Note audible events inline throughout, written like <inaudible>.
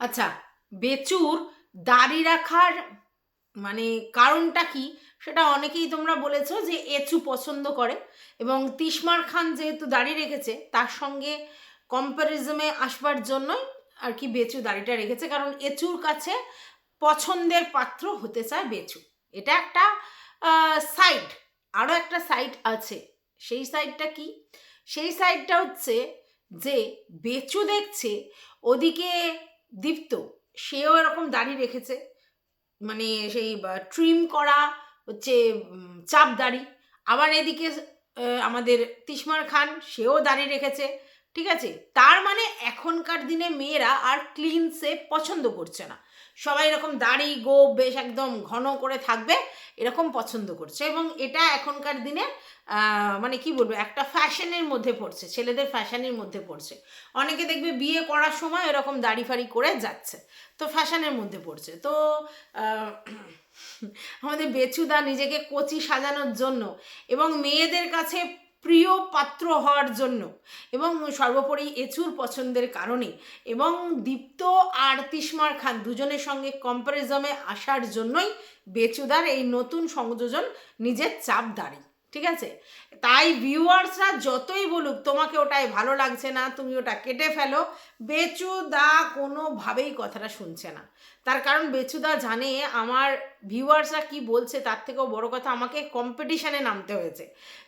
আচ্ছা বেচুর দাড়ি রাখার মানে কারণটা কি? সেটা অনেকেই তোমরা বলেছ যে এচু পছন্দ করে এবং তিসমার খান যেহেতু দাড়ি রেখেছে, তার সঙ্গে কম্প্যারিজমে আসবার জন্যই আর কি বেচু দাড়িটা রেখেছে। কারণ এচুর কাছে পছন্দের পাত্র হতে চায় বেচু। এটা একটা সাইড আরও একটা সাইড আছে। সেই সাইডটা কি? সেই সাইডটা হচ্ছে যে বেচু দেখছে ওদিকে দীপ্ত। সেও এরকম দাড়ি রেখেছে। মানে সেই ট্রিম করা হচ্ছে চাপ দাড়ি। আবার এদিকে আমাদের তিসমার খান, সেও দাড়ি রেখেছে। ঠিক আছে? তার মানে এখনকার দিনে মেয়েরা আর ক্লিন সেপ পছন্দ করছে না। সবাই এরকম দাড়ি, গোপ বেশ একদম ঘন করে থাকবে, এরকম পছন্দ করছে। এবং এটা এখনকার দিনে মানে কি বলব, একটা ফ্যাশনের মধ্যে পড়ছে, ছেলেদের ফ্যাশনের মধ্যে পড়ছে। অনেকে দেখবে বিয়ে করার সময় এরকম দাড়ি ফাড়ি করে যাচ্ছে, তো ফ্যাশনের মধ্যে পড়ছে। তো আমাদের বেচুদা নিজেকে কচি সাজানোর জন্য এবং মেয়েদের কাছে প্রিয় পাত্র হওয়ার জন্য এবং সর্বোপরি এচুর পছন্দের কারণে এবং দীপ্ত আর তিসমার খান দুজনের সঙ্গে কম্পারিজমে আসার জন্যই বেচুদার এই নতুন সংযোজন নিজের চাপ দাঁড়ি ঠিক আছে? তাই ভিউয়ার্সরা যতই বলুক, তোমাকে ওটাই ভালো লাগছে না, তুমি ওটা কেটে ফেলো। বেচুদা কোনোভাবেই কথাটা শুনছে না। তার কারণ বেচুদা জানে আমার ভিউয়ার্সরা কি বলছে, তার থেকেও বড় কথা আমাকে কম্পিটিশানে নামতে হয়েছে।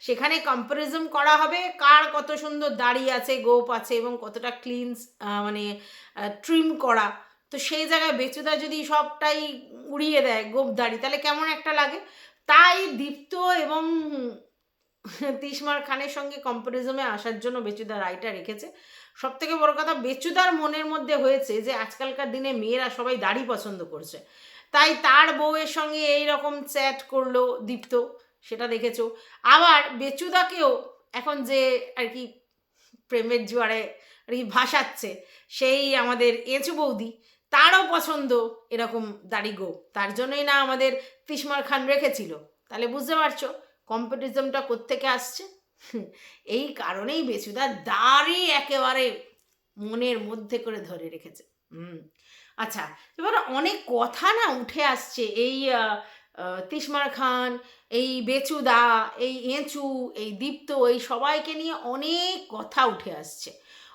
সেখানে কম্পারিজম করা হবে, কার কত সুন্দর দাড়ি আছে, গোপ আছে এবং কতটা ক্লিনস মানে ট্রিম করা। তো সেই জায়গায় বেচুদা যদি সবটাই উড়িয়ে দেয় গোপ দাড়ি, তাহলে কেমন একটা লাগে? তাই দীপ্ত এবং তিসমার খানের সঙ্গে কম্পারিজমে আসার জন্য বেচুদা রায়টা রেখেছে। সব থেকে বড় কথা, বেচুদার মনের মধ্যে হয়েছে যে, আজকালকার দিনে মেয়েরা সবাই দাড়ি পছন্দ করছে। তাই তার বউয়ের সঙ্গে এই রকম চ্যাট করল দীপ্ত, সেটা দেখেছ। আবার বেচুদাকেও এখন যে আর কি প্রেমের জোয়ারে আর কি ভাসাচ্ছে, সেই আমাদের এঁচু বৌদি তারও পছন্দ এরকম দাড়ি গো। তার জন্যই না আমাদের তিশমার খান রেখেছিল। তাহলে বুঝতে পারছ কম্পিটিজমটা কোত্থেকে আসছে? এই কারণেই বেচুদা দাড়ি একেবারে মনের মধ্যে করে ধরে রেখেছে। হুম আচ্ছা এবার অনেক কথা না উঠে আসছে এই আহ, খান এই বেচুদা এই এঁচু এই দীপ্ত এই সবাইকে নিয়ে অনেক কথা উঠে আসছে।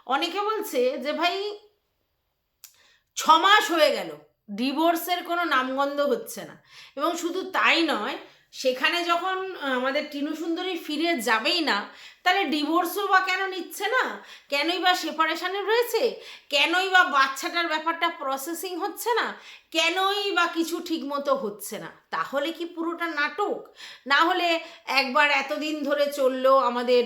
অনেকে বলছে যে ভাই ছ মাস হয়ে গেল। ডিভোর্সের কোনো নামগন্ধ হচ্ছে না। এবং শুধু তাই নয়, সেখানে যখন আমাদের টিনু সুন্দরী ফিরে যাবেই না তাহলে ডিভোর্সও বা কেন নিচ্ছে না? কেনই বা সেপারেশানে রয়েছে? কেনই বা বাচ্চাটার ব্যাপারটা প্রসেসিং হচ্ছে না? কেনই বা কিছু ঠিকমতো হচ্ছে না? তাহলে কি পুরোটা নাটক? না হলে একবার এতদিন ধরে চলল আমাদের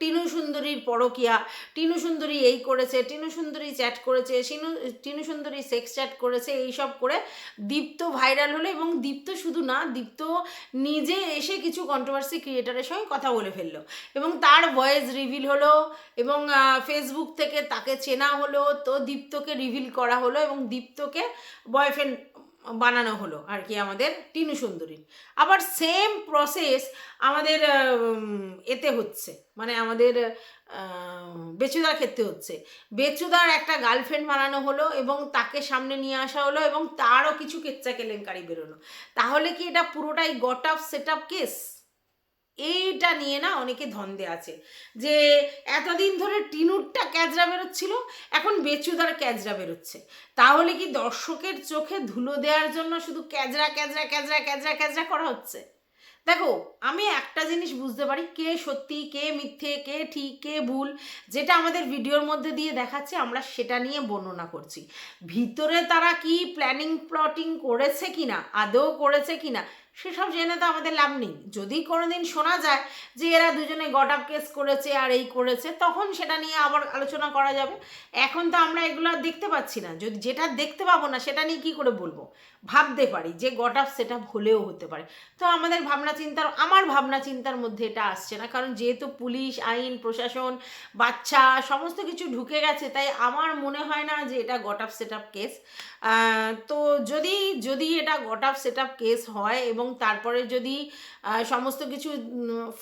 টিনু সুন্দরীর পরকিয়া। টিনু সুন্দরী এই করেছে, টিনু সুন্দরী চ্যাট করেছে টিনু টিনু সুন্দরী সেক্স চ্যাট করেছে, এইসব করে দীপ্ত ভাইরাল হলো এবং দীপ্ত শুধু না, দীপ্ত নিজে এসে কিছু কন্ট্রোভার্সি ক্রিয়েটারের সঙ্গে কথা বলে ফেলল। এবং তার ভয়েস রিভিল হলো এবং ফেসবুক থেকে তাকে চেনা হলো, তো দীপ্তকে রিভিল করা হলো এবং দীপ্তকে বয়ফ্রেন্ড বানানো হলো আর কি আমাদের টিনু সুন্দরীর। আবার সেম প্রসেস আমাদের এতে হচ্ছে মানে আমাদের বেচুদার ক্ষেত্রে হচ্ছে। বেচুদার একটা গার্লফ্রেন্ড বানানো হলো এবং তাকে সামনে নিয়ে আসা হলো এবং তারও কিছু কেচ্চা কেলেঙ্কারি বেরোলো। তাহলে কি এটা পুরোটাই got up set up case এইটা নিয়ে না অনেকে ধন্দে আছে। যে এতদিন ধরে টিনুরটা ক্যাজরা বেরোচ্ছিল এখন বেচুদার ক্যাজরা বেরোচ্ছে তাহলে কি দর্শকের চোখে ধুলো দেওয়ার জন্য শুধু ক্যাজরা ক্যাজরা ক্যাজরা ক্যাজরা ক্যাজরা করা হচ্ছে? দেখো, আমি একটা জিনিস বুঝতে পারি, কে সত্যি, কে মিথ্যে, কে ঠিক, কে ভুল, যেটা আমাদের ভিডিওর মধ্যে দিয়ে দেখাচ্ছে, আমরা সেটা নিয়ে বর্ণনা করছি। ভিতরে তারা কি প্ল্যানিং প্লটিং করেছে কিনা, আদৌ করেছে কিনা সেসব জেনে তো আমাদের লাভ নেই। যদি কোনোদিন শোনা যায় যে এরা দুজনে গট আপ কেস করেছে আর এই করেছে, তখন সেটা নিয়ে আবার আলোচনা করা যাবে। এখন তো আমরা এগুলো দেখতে পাচ্ছি না। যদি যেটা দেখতে পাবো না, সেটা নিয়ে কী করে বলব? ভাবতে পারি যে গট আপ সেটা হলেও হতে পারে। তো আমাদের ভাবনা চিন্তার, আমার ভাবনা চিন্তার মধ্যে এটা আসছে না। কারণ যেহেতু পুলিশ, আইন, প্রশাসন, বাচ্চা সমস্ত কিছু ঢুকে গেছে, তাই আমার মনে হয় না যে এটা got up set up case তো যদি যদি এটা got up set up case হয় এবং তারপরে যদি সমস্ত কিছু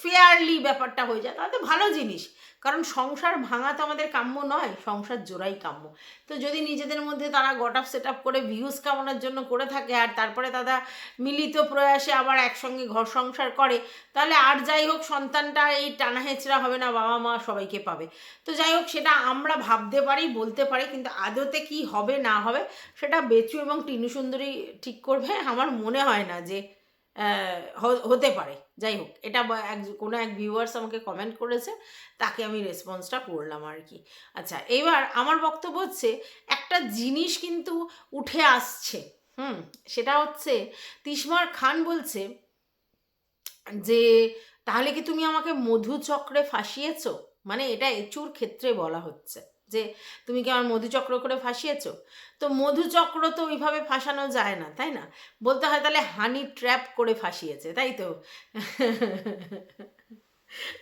ফেয়ারলি ব্যাপারটা হয়ে যায়, তাহলে তো ভালো জিনিস। কারণ সংসার ভাঙা তো আমাদের কাম্য নয়, সংসার জোড়াই কাম্য। তো যদি নিজেদের মধ্যে তারা গট আপ সেট আপ করে ভিউজ কামানোর জন্য করে থাকে, আর তারপরে তারা মিলিত প্রয়াসে আবার একসঙ্গে ঘর সংসার করে, তাহলে আর যাই হোক, সন্তানটা এই টানা হেঁচড়া হবে না, বাবা মা সবাইকে পাবে। তো যাই হোক, সেটা আমরা ভাবতে পারি, বলতে পারি, কিন্তু আদতে কি হবে, না হবে, সেটা বেচু এবং টিনু সুন্দরী ঠিক করবে, আমার মনে হয় না যে হতে পারে। যাই হোক, এটা এক, কোনো এক ভিউয়ার্স আমাকে কমেন্ট করেছে, তাকে আমি রেসপন্সটা করলাম আর কি। আচ্ছা এবার আমার বক্তব্য হচ্ছে, একটা জিনিস কিন্তু উঠে আসছে, হুম, সেটা হচ্ছে তিসমার খান বলছে যে, তাহলে কি তুমি আমাকে মধুচক্রে ফাঁসিয়েছো? মানে এটা এচুর ক্ষেত্রে বলা হচ্ছে। যে তুমি কি আমার মধুচক্র করে ফাঁসিয়েছো? তো মধুচক্র তো ওইভাবে ফাঁসানো যায় না, তাই না? বলতে হয় তাহলে হানি ট্র্যাপ করে ফাঁসিয়েছে, তাই তো?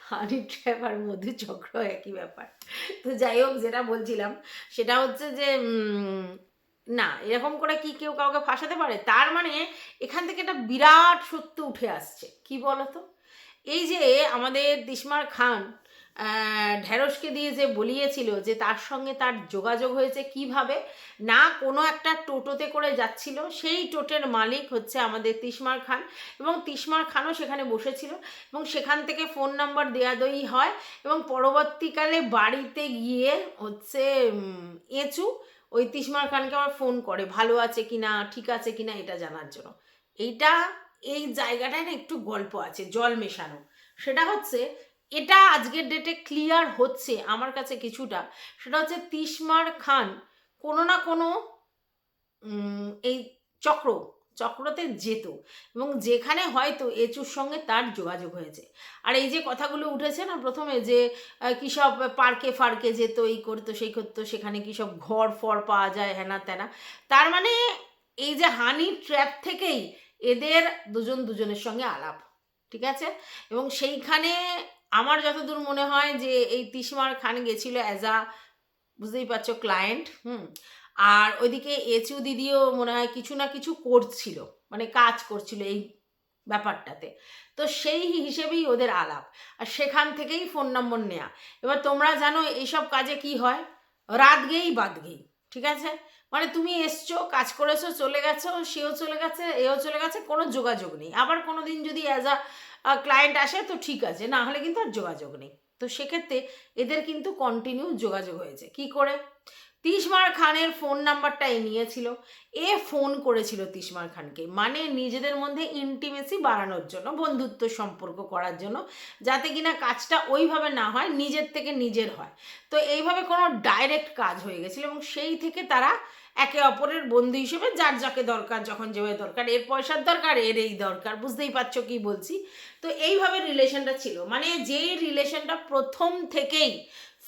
হানি ট্র্যাপ আর মধুচক্র একই ব্যাপার। তো যাই হোক, যেটা বলছিলাম, সেটা হচ্ছে যে না, এরকম করে কি কেউ কাউকে ফাঁসাতে পারে? তার মানে এখান থেকে একটা বিরাট সত্য উঠে আসছে। কি বলতো? এই যে আমাদের দিশমার খান ঢ্যাঁড়সকে দিয়ে যে বলিয়েছিল যে তার সঙ্গে তার যোগাযোগ হয়েছে কীভাবে, না কোনো একটা টোটোতে করে যাচ্ছিল, সেই টোটের মালিক হচ্ছে আমাদের তিসমার খান এবং তিশমার খানও সেখানে বসেছিল এবং সেখান থেকে ফোন নাম্বার দেওয়াদই হয় এবং পরবর্তীকালে বাড়িতে গিয়ে হচ্ছে এঁচু ওই তিসমার খানকে আমার ফোন করে, ভালো আছে কি না? ঠিক আছে কি না? এটা জানার জন্য। এইটা, এই জায়গাটায় না একটু গল্প আছে, জল মেশানো। সেটা হচ্ছে এটা আজকের ডেটে ক্লিয়ার হচ্ছে আমার কাছে কিছুটা। সেটা হচ্ছে তিসমার খান কোনো না কোনো এই চক্র, চক্রতে যেত এবং যেখানে হয়তো এচুর সঙ্গে তার যোগাযোগ হয়েছে। আর এই যে কথাগুলো উঠেছে না প্রথমে যে কী সব পার্কে ফার্কে যেত, এই করতো, সেই করতো, সেখানে কী সব ঘর ফর পাওয়া যায় হ্যানা ত্যানা তার মানে এই যে হানি ট্র্যাপ থেকেই এদের দুজন দুজনের সঙ্গে আলাপ, ঠিক আছে? এবং সেইখানে আমার যতদূর মনে হয় যে এই তিসমার খান গেছিল অ্যাজ আ বুঝতেই পারছ ক্লায়েন্ট হুম? আর ওইদিকে এচু দিদিও মনে হয় কিছু না কিছু করছিল মানে কাজ করছিল এই ব্যাপারটাতে। তো সেই হিসেবেই ওদের আলাপ। আর সেখান থেকেই ফোন নম্বর নেওয়া এবার তোমরা জানো এইসব কাজে কি হয়? রাত গেই বাদ গেই, ঠিক আছে? মানে তুমি এসছো, কাজ করেছ, চলে গেছো, সেও চলে গেছে, এও চলে গেছে, কোনো যোগাযোগ নেই। আবার কোনো দিন যদি অ্যাজ আ ক্লায়েন্ট আসে, তো ঠিক আছে, না হলে কিন্তু আর যোগাযোগ নেই। তো সেক্ষেত্রে এদের কিন্তু কন্টিনিউ যোগাযোগ হয়েছে। কি করে? তিশমার খানের ফোন নাম্বারটা এ নিয়েছিল এ ফোন করেছিল তিসমার খানকে। মানে নিজেদের মধ্যে ইন্টিমেসি বাড়ানোর জন্য, বন্ধুত্ব সম্পর্ক করার জন্য, যাতে কিনা কাজটা ওইভাবে না হয়, নিজের থেকে নিজের হয়। তো এইভাবে কোনো ডাইরেক্ট কাজ হয়ে গেছিল এবং সেই থেকে তারা একে অপরের বন্ধু হিসেবে যার যাকে দরকার, যখন যেভাবে দরকার, এর পয়সার দরকার, এর এই দরকার, বুঝতেই পারছ কি বলছি? তো এইভাবে রিলেশনটা ছিল। মানে যেই রিলেশনটা প্রথম থেকেই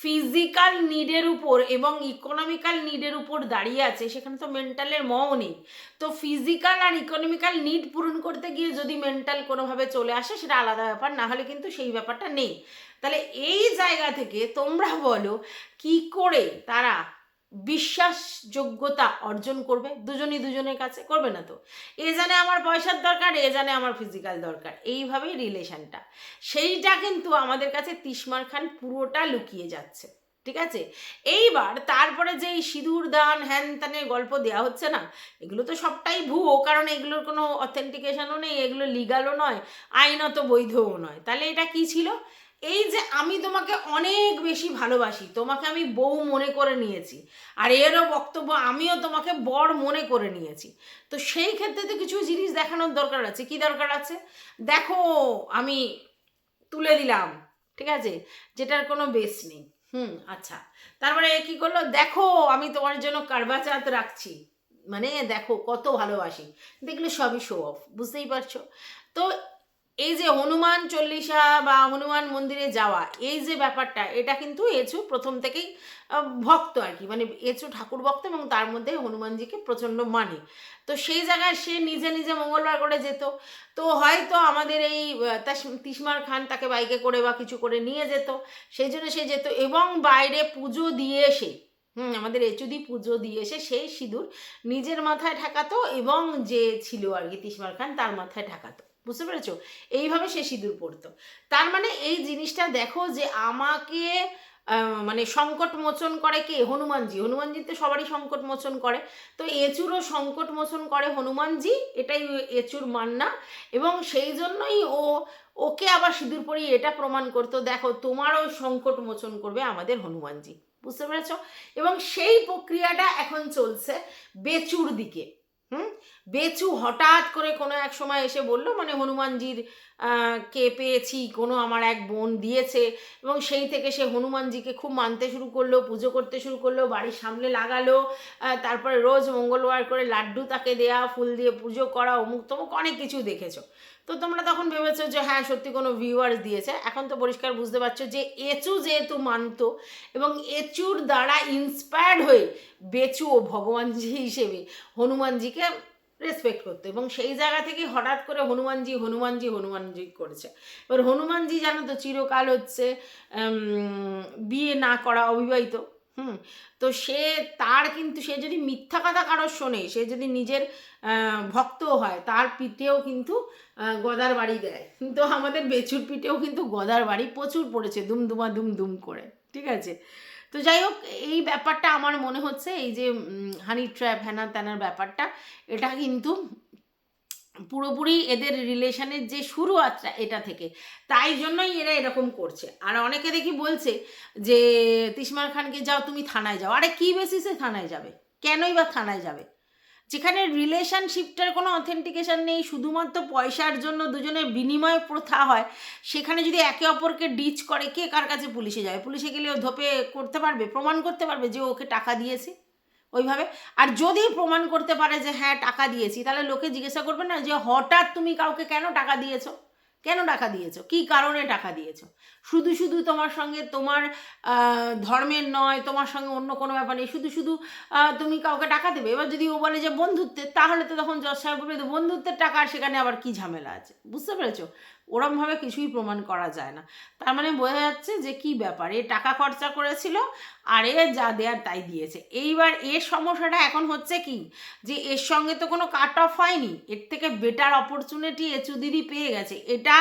ফিজিক্যাল নিডের উপর এবং ইকোনমিক্যাল নিডের উপর দাঁড়িয়ে আছে, সেখানে তো মেন্টালের মও নেই। তো ফিজিক্যাল আর ইকোনমিক্যাল নিড পূরণ করতে গিয়ে যদি মেন্টাল কোনোভাবে চলে আসে, সেটা আলাদা ব্যাপার, না হলে কিন্তু সেই ব্যাপারটা নেই। তাহলে এই জায়গা থেকে তোমরা বলো, কি করে তারা বিশ্বাসযোগ্যতা অর্জন করবে। দুজনই দুজনের কাছে করবে না তো। এ জানে আমার পয়সার দরকার, এ জানে আমার ফিজিক্যাল দরকার। এইভাবেই রিলেশনটা সেইটা কিন্তু আমাদের কাছে তিসমার খান পুরোটা লুকিয়ে যাচ্ছে। ঠিক আছে? এইবার তারপরে যে এই সিঁদুর, দান হ্যান ত্যানের গল্প দেওয়া হচ্ছে না, এগুলো তো সবটাই ভুয়ো, কারণ এগুলোর কোনো অথেন্টিকেশনও নেই, এগুলো লিগালও নয়, আইনত বৈধও নয়। তাহলে এটা কি ছিল? এই যে আমি তোমাকে অনেক বেশি ভালোবাসি, তোমাকে আমি বউ মনে করে নিয়েছি, আর এরও বক্তব্য আমিও তোমাকে বর মনে করে নিয়েছি। তো সেই ক্ষেত্রে তো কিছু জিনিস দেখানোর দরকার আছে। কি দরকার আছে? দেখো, আমি তুলে দিলাম, ঠিক আছে? যেটার কোনো বেস নেই। হুম আচ্ছা। তারপরে কি করল? দেখো, আমি তোমার জন্য কারবাচাত রাখছি। মানে দেখো, কত ভালোবাসি। দেখলে সবই শো অফ বুঝতেই পারছ? তো এই যে হনুমান চল্লিশা বা হনুমান মন্দিরে যাওয়া, এই যে ব্যাপারটা, এটা কিন্তু এচু প্রথম থেকেই ভক্ত আর কি। মানে এচু ঠাকুর ভক্ত এবং তার মধ্যে হনুমানজিকে প্রচণ্ড মানে। তো সেই জায়গায় সে নিজে নিজে মঙ্গলবার করে যেত। তো হয়তো আমাদের এই তাস- তিসমার খান তাকে বাইকে করে বা কিছু করে নিয়ে যেত। সেই জন্য সে যেত এবং বাইরে পুজো দিয়ে এসে, হুম, আমাদের এচুদি পুজো দিয়ে এসে সেই সিঁদুর নিজের মাথায় ঠেকাতো এবং যে ছিল আর কি তিসমার খান তার মাথায় ঠেকাতো। বুঝতে পেরেছ? এইভাবে সে সিঁদুর পরতো। তার মানে এই জিনিসটা দেখো যে আমাকে মানে সংকট মোচন করে কে? হনুমানজি। হনুমানজি তো সবারই সংকট মোচন করে। তো এচুরও সংকট মোচন করে হনুমানজি। এটাই এচুর মান্না। এবং সেই জন্যই ও, ওকে আবার সিঁদুর পরিয়ে এটা প্রমাণ করতো, দেখো, তোমারও সংকট মোচন করবে আমাদের হনুমানজি। বুঝতে পেরেছ? এবং সেই প্রক্রিয়াটা এখন চলছে বেচুর দিকে। হুম? বেচু হঠাৎ করে কোনো এক সময় এসে বলল মানে হনুমানজির কে পেয়েছি, কোনো আমার এক বোন দিয়েছে। এবং সেই থেকে সে হনুমানজিকে খুব মানতে শুরু করল, পুজো করতে শুরু করল, বাড়ির সামনে লাগালো তারপরে রোজ মঙ্গলবার করে লাড্ডু তাকে দেয়া, ফুল দিয়ে পুজো করা, অমুক তমুক অনেক কিছু দেখেছ। তো তোমরা তখন ভেবেছো যে হ্যাঁ সত্যি কোনো ভিউয়ার্স দিয়েছে। এখন তো পরিষ্কার বুঝতে পারছ যে এচু যেহেতু মানতো এবং এচুর দ্বারা ইন্সপায়ার্ড হয়ে বেচু ও ভগবানজি হিসেবে হনুমানজিকে রেসপেক্ট করতো এবং সেই জায়গা থেকে হঠাৎ করে হনুমানজি হনুমানজি হনুমানজি করেছে। এবার হনুমানজি জানো তো চিরকাল হচ্ছে বিয়ে না করা অবিবাহিত। হুম, তো সে তার কিন্তু, সে যদি মিথ্যা কথা কারোর শোনে, সে যদি নিজের ভক্ত হয়, তার পিঠেও কিন্তু গদার বাড়ি দেয়। তো আমাদের বেচুর পিঠেও কিন্তু গদার বাড়ি প্রচুর পড়েছে দুমদুমা দুম দুম করে, ঠিক আছে? তো যাই হোক, এই ব্যাপারটা আমার মনে হচ্ছে, এই যে হানি ট্র্যাপ হ্যানা ত্যানার ব্যাপারটা, এটা কিন্তু পুরোপুরি এদের রিলেশনের যে শুরু আছে এটা থেকে। তাই জন্যই এরা এরকম করছে। আর অনেকে দেখি বলছে যে, তিসমার খানকে যাও, তুমি থানায় যাও। আরে, কী বেসিসে থানায় যাবে? কেনই বা থানায় যাবে? যেখানে রিলেশনশিপটার কোনো অথেন্টিকেশন নেই, শুধুমাত্র পয়সার জন্য দুজনের বিনিময় প্রথা হয়, সেখানে যদি একে অপরকে ডিচ করে, কে কার কাছে পুলিশে যাবে? পুলিশে গেলে ও ধোপে করতে পারবে, প্রমাণ করতে পারবে যে ওকে টাকা দিয়েছে? ওইভাবে। আর যদি প্রমাণ করতে পারে যে হ্যাঁ টাকা দিয়েছি, তাহলে লোকে জিজ্ঞাসা করবে না যে হঠাৎ তুমি কাউকে কেন টাকা দিয়েছ? কেন টাকা দিয়েছ? কি কারণে টাকা দিয়েছ? শুধু শুধু তোমার সঙ্গে তোমার ধর্মের নয়, তোমার সঙ্গে অন্য কোনো ব্যাপার নেই। শুধু শুধু তুমি কাউকে টাকা দেবে। এবার যদি ও বলে যে বন্ধুত্বের, তাহলে তো তখন জজ সাহেব বলবে বন্ধুত্বের টাকা আর সেখানে আবার কি ঝামেলা আছে? বুঝতে পেরেছ? ওরমভাবে কিছুই প্রমাণ করা যায় না। তার মানে বোঝা যাচ্ছে যে কি ব্যাপার, এ টাকা খরচা করেছিল আর এ যা দেয়ার তাই দিয়েছে। এইবার এর সমস্যাটা এখন হচ্ছে কি? যে এর সঙ্গে তো কোনো কাট অফ হয়নি, এর থেকে বেটার অপরচুনিটি এচু দিদি পেয়ে গেছে। এটা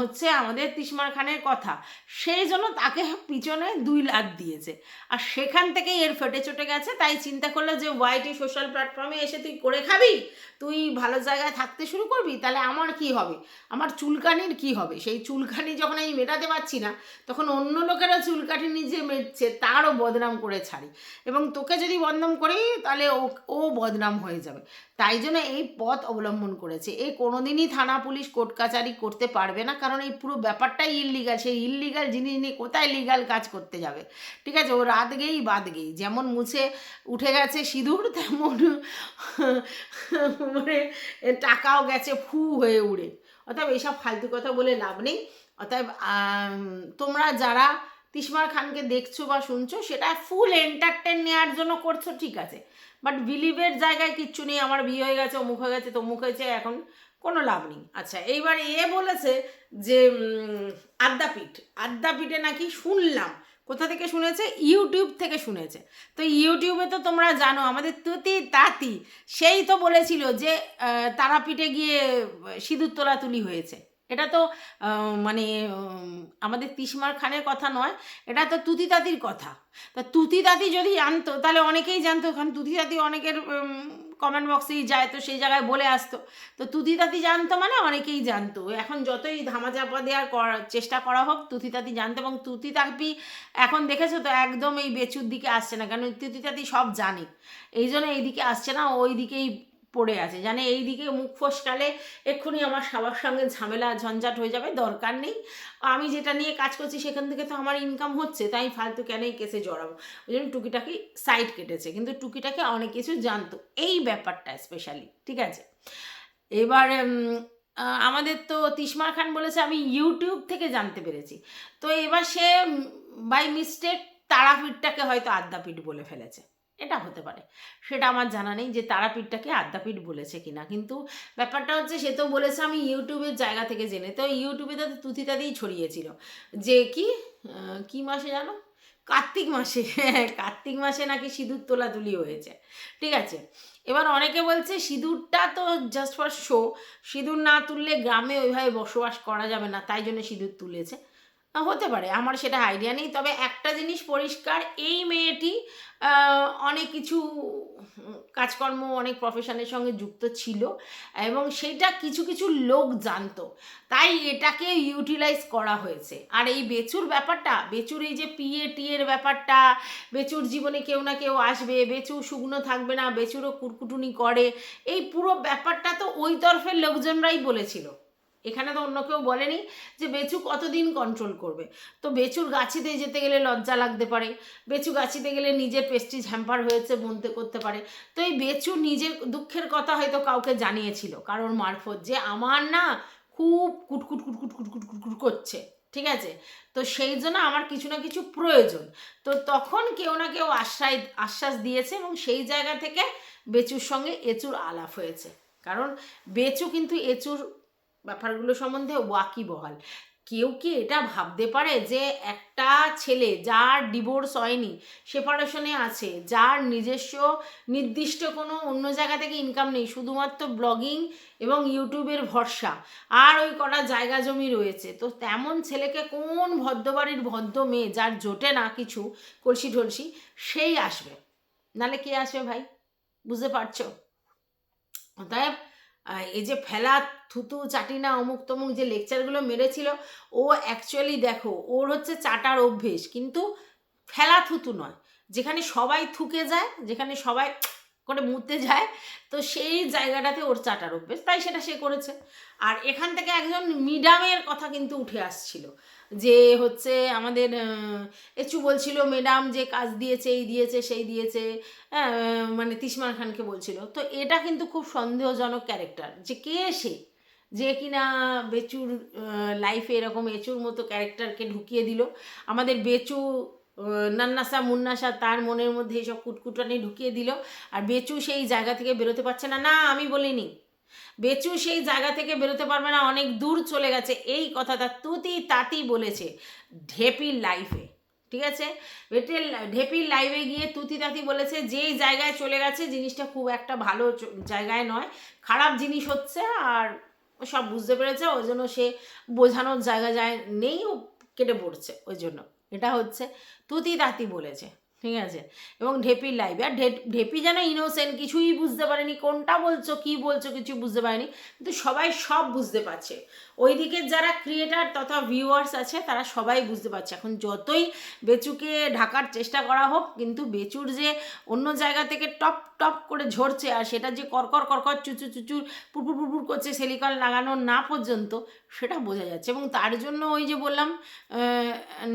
হচ্ছে আমাদের তিসমার খানের কথা। সেই জন্য তাকে পিছনে দুই লাখ দিয়েছে। আর সেখান থেকে এর ফেটে চটে গেছে। তাই চিন্তা করল যে ওয়াইটি সোশ্যাল প্ল্যাটফর্মে এসে তুই করে খাবি? তুই ভালো জায়গায় থাকতে শুরু করবি? তাহলে আমার কি হবে? আমার চুলকানির কি হবে? সেই চুলকানি যখন আমি মেটাতে পারছি না, তখন অন্য লোকেরা চুলকানি নিজে মেটছে, তারও বদনাম করে ছাড়ি। এবং তোকে যদি বদনাম করি, তাহলে ও বদনাম হয়ে যাবে। তাই জন্য এই পথ অবলম্বন করেছে। এ কোনোদিনই থানা পুলিশ কোর্ট কাচারি করতে পারবে না, কারণ এই পুরো ব্যাপারটাই ইললিগাল সেই ইললিগাল জিনিস নিয়ে কোথায় লিগাল কাজ করতে যাবে? ঠিক আছে, ও রাত গেই বাদ গেই, যেমন মুছে উঠে গেছে সিঁদুর, তেমন <laughs> মানে টাকাও গেছে ফু হয়ে উড়ে। অতএব এইসব ফালতু কথা বলে লাভ নেই। অতএব তোমরা যারা তিসমার খানকে দেখছ বা শুনছো, সেটা ফুল এন্টারটেন নেওয়ার জন্য করছ, ঠিক আছে। বাট বিলিভের জায়গায় কিচ্ছু নেই, আমার বিয়ে হয়ে গেছে, অমুক হয়ে গেছে, তমুক হয়েছে, এখন কোনো লাভ নেই। আচ্ছা এইবার এ বলেছে যে আদ্যাপীঠ আদ্যাপীঠে নাকি শুনলাম। কোথা থেকে শুনেছে? ইউটিউব থেকে শুনেছে। তো ইউটিউবে তো তোমরা জানো, আমাদের তুতি তাতি, সেই তো বলেছিল যে তারাপীঠে গিয়ে সিঁদুর তোলাতুলি হয়েছে। এটা তো মানে আমাদের তিসমার খানের কথা নয়, এটা তো তুতি তাঁতির কথা। তা তুতি তাঁতি যদি জানতো, তাহলে অনেকেই জানতো, কারণ তুতি তাঁতি অনেকের কমেন্ট বক্সেই যায়, তো সেই জায়গায় বলে আসতো। তো তুতি তাঁতি জানতো মানে অনেকেই জানতো। এখন যতই ধামাচাপা দেওয়ার করার চেষ্টা করা হোক, তুতি তাঁতি জানতো এবং তুতি তাঁতি এখন দেখেছ তো একদম এই বেচুর দিকে আসছে না, কারণ তুতি তাঁতি সব জানে। এই জন্য এইদিকে আসছে না ওই দিকেই পড়ে আছে। জানে এই দিকে মুখ ফসকালে এক্ষুনি আমার সবার সঙ্গে ঝামেলা ঝঞ্ঝাট হয়ে যাবে, দরকার নেই। আমি যেটা নিয়ে কাজ করছি সেখান থেকে তো আমার ইনকাম হচ্ছে, তাই ফালতু কেন এই কেসে জড়াবো। ওই জন্য টুকিটাকি সাইড কেটেছে, কিন্তু টুকিটাকে অনেক কিছু জানতো। এই ব্যাপারটা স্পেশালি ঠিক আছে? এবার আমাদের তো তিসমার খান বলেছে, আমি ইউটিউব থেকে জানতে পেরেছি। তো এবার সে বাই মিস্টেক তারাপীঠটাকে হয়তো আদ্যাপীঠ বলে ফেলেছে। এটা হতে পারে। সেটা আমার জানা নেই যে তারাপীঠটাকে আদ্যাপীঠ বলেছে কিনা। কিন্তু ব্যাপারটা হচ্ছে সে তো বলেছে আমি ইউটিউবের জায়গা থেকে জেনে। তো ইউটিউবে তো তুতিতাতেই ছড়িয়েছিল। যে কি? কি মাসে জানো? কার্তিক মাসে। <laughs> কার্তিক মাসে নাকি সিঁদুর তোলাতুলি হয়েছে। ঠিক আছে? এবার অনেকে বলছে সিঁদুরটা তো জাস্ট ফর শো সিঁদুর না তুললে গ্রামে ওইভাবে বসবাস করা যাবে না। তাই জন্য সিঁদুর তুলেছে। হতে পারে। আমার সেটা আইডিয়া নেই। তবে একটা জিনিস পরিষ্কার, এই মেয়েটি অনেক কিছু কাজকর্ম, অনেক প্রফেশনের সঙ্গে যুক্ত ছিল এবং সেটা কিছু কিছু লোক জানতো। তাই এটাকে ইউটিলাইজ করা হয়েছে। আর এই বেচুর ব্যাপারটা, বেচুর এই যে পিএ টিএর ব্যাপারটা, বেচুর জীবনে কেউ না কেউ আসবে বেচু শুকনো থাকবে না, বেচুরও কুটকুটুনি করে, এই পুরো ব্যাপারটা তো ওই তরফের লোকজনরাই বলেছিল। এখানে তো অন্য কেউ বলেনি যে বেচু কতদিন কন্ট্রোল করবে। তো বেচুর গাছিতে যেতে গেলে লজ্জা লাগতে পারে, বেচু গাছিতে গেলে নিজের পেস্টিজ হ্যাম্পার হয়েছে বলতে করতে পারে। তো এই বেচু নিজের দুঃখের কথা হয়তো কাউকে জানিয়েছিল কারোর মারফত যে আমার না খুব কুটকুট কুটকুট কুটকুট কুটকুট করছে, ঠিক আছে? তো সেই জন্য আমার কিছু না কিছু প্রয়োজন। তো তখন কেউ না কেউ আশ্বাস আশ্বাস দিয়েছে এবং সেই জায়গা থেকে বেচুর সঙ্গে এচুর আলাপ হয়েছে। কারণ বেচু কিন্তু এচুর ব্যাপারগুলো সম্বন্ধে ওয়াকি বহাল। কেউ কি এটা ভাবতে পারে যে একটা ছেলে যার ডিভোর্স হয়নি সেপারেশনে আছে, যার নিজস্ব নির্দিষ্ট কোনো অন্য জায়গা থেকে ইনকাম নেই, শুধুমাত্র ব্লগিং এবং ইউটিউবের ভরসা, আর ওই কটা জায়গা জমি রয়েছে। তো তেমন ছেলেকে কোন ভদ্রবাড়ির ভদ্র মেয়ে যার জোটে না কিছু, কলসি ঢলসি, সেই আসবে। নালে কে আসবে ভাই? বুঝতে পারছ? অতএব এই যে ফেলা, থুতু চাটি না অমুক তমুক যে লেকচারগুলো মেরেছিল, ও অ্যাকচুয়ালি দেখো, ওর হচ্ছে চাটার অভ্যেস। কিন্তু ফেলা, থুতু নয়। যেখানে সবাই থুকে যায়, যেখানে সবাই করে মুতে যায়। তো সেই জায়গাটাতে ওর চাটার অভ্যেস তাই সেটা সে করেছে। আর এখান থেকে একজন মিডামের কথা কিন্তু উঠে আসছিল। যে হচ্ছে আমাদের এচু বলছিল ম্যাডাম যে কাজ দিয়েছে এই দিয়েছে সেই দিয়েছে। হ্যাঁ, মানে তিসমান খানকে বলছিল। তো এটা কিন্তু খুব সন্দেহজনক ক্যারেক্টার। যে কে সে? যে কিনা বেচুর লাইফে এরকম এচুর মতো ক্যারেক্টারকে ঢুকিয়ে দিল। আমাদের বেচু নান্নাসা, মুন্নাসা তার মনের মধ্যে এইসব কুটকুটানি ঢুকিয়ে দিল। আর বেচু সেই জায়গা থেকে বেরোতে পারছে না। না, আমি বলিনি। বেচু সেই জায়গা থেকে বেরোতে পারবে না, অনেক দূর চলে গেছে। এই কথাটা তুতি তাতি বলেছে ঢেপির লাইফে ঠিক আছে? বেটের ঢেপির লাইভে গিয়ে তুতি তাতি বলেছে, যেই জায়গায় চলে গেছে, জিনিসটা খুব একটা ভালো জায়গায় নয়। খারাপ জিনিস হচ্ছে আর সব বুঝতে পেরেছে, ওই জন্য সে বোঝানোর জায়গা যায়, নেই, ও কেটে পড়ছে, ওই জন্য। এটা হচ্ছে তুতি তাঁতি বলেছে। ঠিক আছে? এবং ঢেপির লাইভে আর ঢেপি যেন ইনোসেন্ট কিছুই বুঝতে পারেনি, কোনটা বলছো, কি বলছো, কিছু বুঝতে পারেনি, কিন্তু সবাই সব বুঝতে পারছে। ওই দিকের যারা ক্রিয়েটার তথা ভিউয়ার্স আছে, তারা সবাই বুঝতে পারছে। এখন যতই বেচুকে ঢাকার চেষ্টা করা হোক, কিন্তু বেচুর যে অন্য জায়গা থেকে টপ টপ করে ঝরছে, আর সেটা যে করকর করকর চুচু, চুচুর, পুরপুর পুরপুর করছে সেলিকল লাগানো না পর্যন্ত, সেটা বোঝা যাচ্ছে। এবং তার জন্য ওই যে বললাম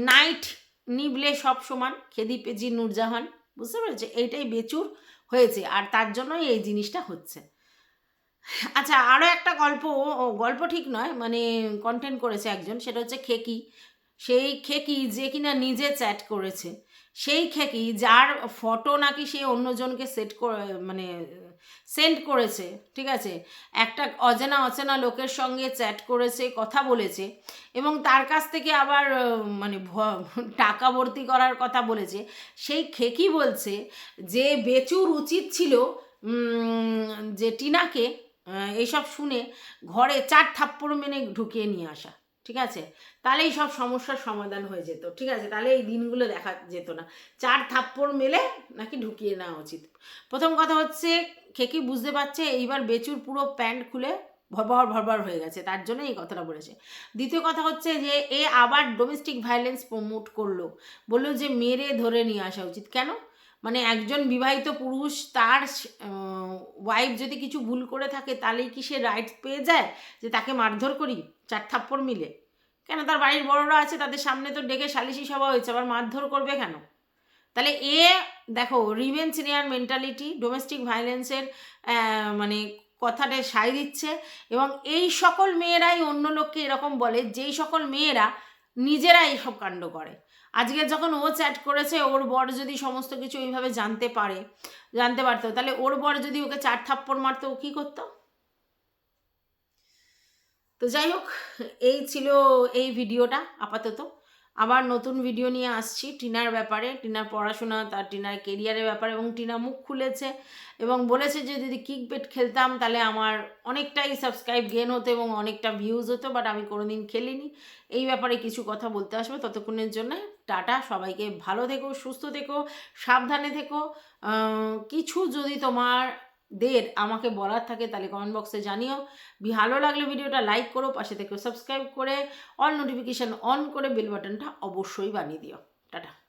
নাইট নিবলে সব সমান খেদি পেজি নূরজাহান, বুঝতে পেরেছে? এইটাই বেচুর হয়েছে আর তার জন্যই এই জিনিসটা হচ্ছে। আচ্ছা আরও একটা গল্প গল্প ঠিক নয় মানে কন্টেন্ট করেছে একজন, সেটা হচ্ছে খেকি। সেই খেকি যে কিনা নিজে চ্যাট করেছে। সেই খেকি যার ফটো নাকি সে অন্যজনকে সেট করে মানে সেন্ড করেছে, ঠিক আছে? একটা অজানা অচেনা লোকের সঙ্গে চ্যাট করেছে, কথা বলেছে এবং তার কাছ থেকে আবার মানে টাকা ভর্তি করার কথা বলেছে। সেই খেকি বলছে যে, বেচুর উচিত ছিল যে টিনাকে এইসব শুনে ঘরে চার থাপ্পড় মেনে ঢুকিয়ে নিয়ে আসা। ঠিক আছে? তাহলে এই সব সমস্যার সমাধান হয়ে যেত, ঠিক আছে? তাহলে এই দিনগুলো দেখা যেত না। চার থাপ্পড় মেলে নাকি ঢুকিয়ে নেওয়া উচিত। প্রথম কথা হচ্ছে খেকি বুঝতে পারছে? এইবার বেচুর পুরো প্যান্ট খুলে ভরভর ভরভর হয়ে গেছে, তার জন্য এই কথাটা বলেছে। দ্বিতীয় কথা হচ্ছে যে, এ আবার ডোমেস্টিক ভায়োলেন্স প্রমোট করল। বলল যে, মেরে ধরে নিয়ে আসা উচিত। কেন? মানে একজন বিবাহিত পুরুষ, তার ওয়াইফ যদি কিছু ভুল করে থাকে, তাহলেই কি সে রাইট পেয়ে যায়? যে, তাকে মারধর করি? চার থাপ্পড় মিলে। কেন? তার বাড়ির বড়রা আছে, তাদের সামনে তো ডেকে সালিশি সভা হয়েছে, আবার মারধর করবে কেন? তাহলে এ, দেখো রিভেঞ্জ নেয়ার মেন্টালিটি ডোমেস্টিক ভায়োলেন্সের মানে কথাটা সাই দিচ্ছে, এবং এই সকল মেয়েরাই অন্য লোককে এরকম বলে, যেই সকল মেয়েরা নিজেরা এইসব কাণ্ড করে। আজকে যখন ও চ্যাট করেছে, ওর বর যদি সমস্ত কিছু ওইভাবে জানতে পারে, জানতে পারতো, তাহলে ওর বর যদি ওকে চার থাপ্পড় মারতো, ও কী করতো? তো যাই হোক, এই ছিল এই ভিডিওটা আপাতত। আবার নতুন ভিডিও নিয়ে আসছি, টিনার ব্যাপারে। টিনার পড়াশোনা, তার টিনার কেরিয়ারের ব্যাপারে। এবং টিনা মুখ খুলেছে এবং বলেছে যে যদি কিক বেট খেলতাম, তাহলে আমার অনেকটাই সাবস্ক্রাইব গেন হতো এবং অনেকটা ভিউজ হতো বাট আমি কোনোদিন খেলিনি। এই ব্যাপারে কিছু কথা বলতে আসবে ততক্ষণের জন্য। টাটা, সবাইকে ভালো থেকো, সুস্থ থেকো, সাবধানে থেকো। কিছু যদি তোমার দের আমাকে বলার থাকে তাহলে কমেন্ট বক্সে জানিও। ভালো লাগলে ভিডিওটা লাইক করো, পাশে থেকে সাবস্ক্রাইব করে অল নোটিফিকেশান অন করে বেল বাটনটা অবশ্যই বানিয়ে দিও। টাটা।